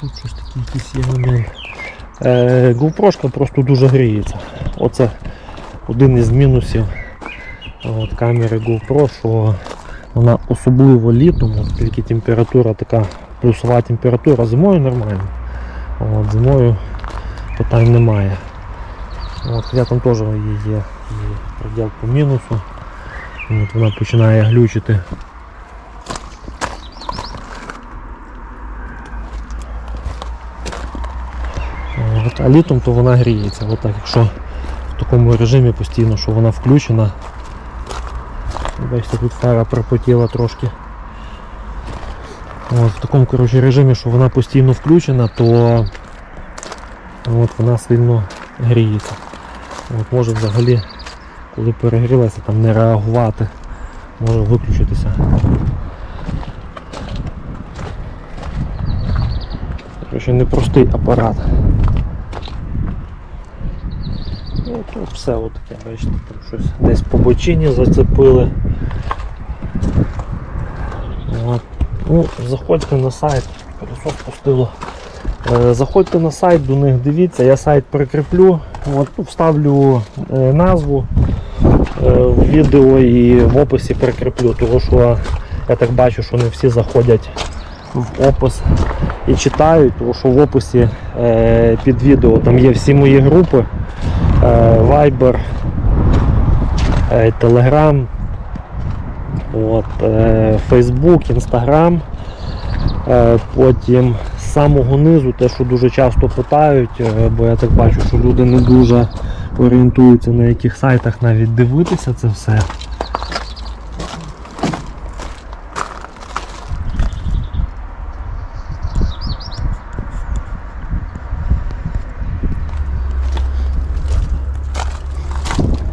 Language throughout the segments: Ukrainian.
Тут щось таке якийсь є момент. Е, GoPro просто дуже гріється. Оце один із мінусів от, камери GoPro, що вона особливо літом, от, тільки температура така, плюсова температура, зимою нормально. От, зимою питань немає. От, хоча там теж є, є, є приділ по мінусу. От, вона починає глючити. От, а літом то вона гріється. От якщо в такому режимі постійно, що вона включена. Бачите, тут фара пропотіла трошки. От, в такому коротше, режимі, що вона постійно включена, то от, вона сильно гріється. От, може взагалі, коли перегрілася, там не реагувати, може виключитися. Коротше, непростий апарат. Ну, все отаке, бачите, там щось десь по бочині зацепили. От. Ну, заходьте на сайт, колесо спустило. Е, Заходьте на сайт, до них дивіться, я сайт прикріплю, от, вставлю е, назву е, в відео і в описі прикріплю, тому що я так бачу, що не всі заходять в опис і читають, тому що в описі під відео там є всі мої групи, Viber, е, Telegram, от, е, Facebook, Instagram. Е, Потім з самого низу, те, що дуже часто питають, е, бо я так бачу, що люди не дуже орієнтуються на яких сайтах навіть дивитися це все.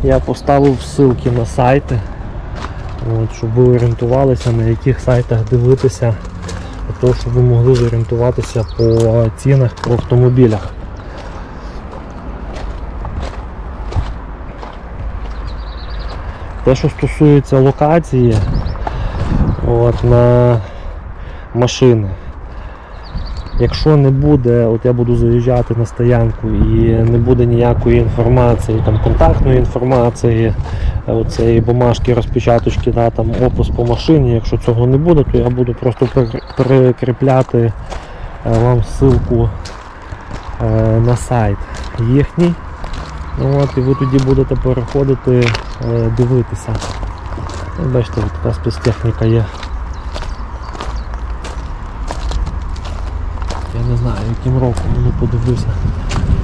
Я поставив ссылки на сайти, от, щоб ви орієнтувалися, на яких сайтах дивитися, для того, щоб ви могли зорієнтуватися по цінах по автомобілях. Те, що стосується локації от, на машини. Якщо не буде, от я буду заїжджати на стоянку і не буде ніякої інформації, там контактної інформації, е, оцеї бумажки, розпечаточки, да, там опис по машині, якщо цього не буде, то я буду просто прикріпляти е, вам ссылку е, на сайт їхній. Ну, От, і ви тоді будете переходити, дивитися. Бачите, от така спецтехніка є. Я не знаю, яким роком ну подивлюся.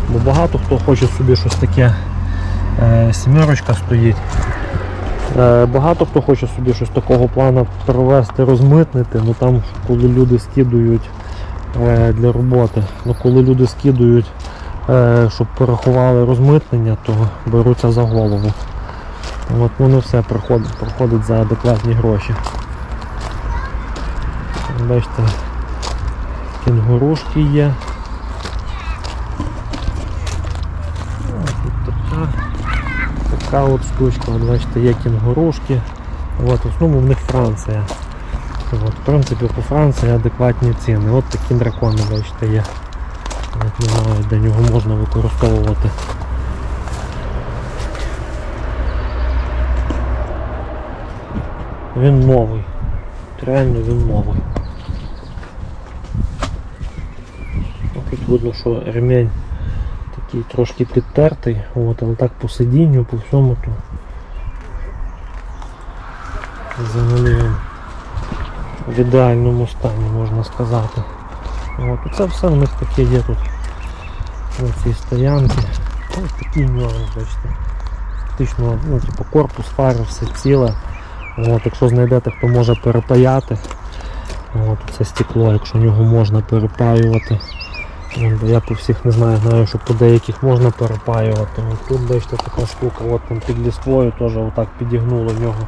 Бо багато хто хоче собі щось таке. Е, сімерочка стоїть. Е, багато хто хоче собі щось такого плану провести, розмитнити, ну там коли люди скидують е, для роботи. Ну коли люди скидують, е, щоб порахували розмитнення, то беруться за голову. От, ну не все проходить, проходить за адекватні гроші. Бачите, кінгурушки є. Така, така от штучка, от бачите, є кінгурушки. От, в основному в них Франція. От, в принципі, по Франції адекватні ціни. От такі дракони, бачите, є. От, не знаю, де нього можна використовувати. Він новий. Реально він новий. Ну, Тут видно, що ремень такий трошки підтертий, от, але так по сидінню, по всьому то взагалі в ідеальному стані можна сказати. От, це все в них таке є тут на цій стоянці. Ось такий нюанс, бачите. Фактично, ну, типу, корпус фари, все ціле. От, якщо знайдете, хто може перепаяти. От, це стекло, якщо нього можна перепаювати. Я по всіх не знаю, знаю, що по деяких можна перепаювати. От тут бачите така штука, от там під ліствою теж отак підігнуло нього.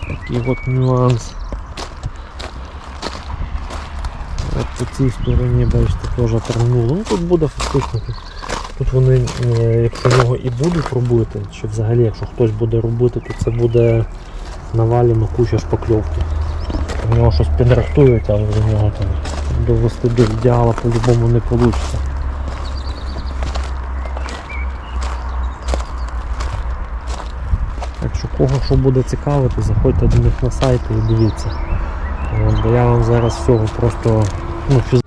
Такий от нюанс. От по цій стороні, бачите, теж тернуло. Ну тут буде фактично. Тут, тут вони, е, якщо нього і будуть робити, чи взагалі якщо хтось буде робити, то це буде навалено куча шпакльовки. В нього щось підрахтують, але в нього там довести до ідеала по-любому не вийде. Так що кого що буде цікавити, заходьте до них на сайт і дивіться. Бо я вам зараз всього просто ну.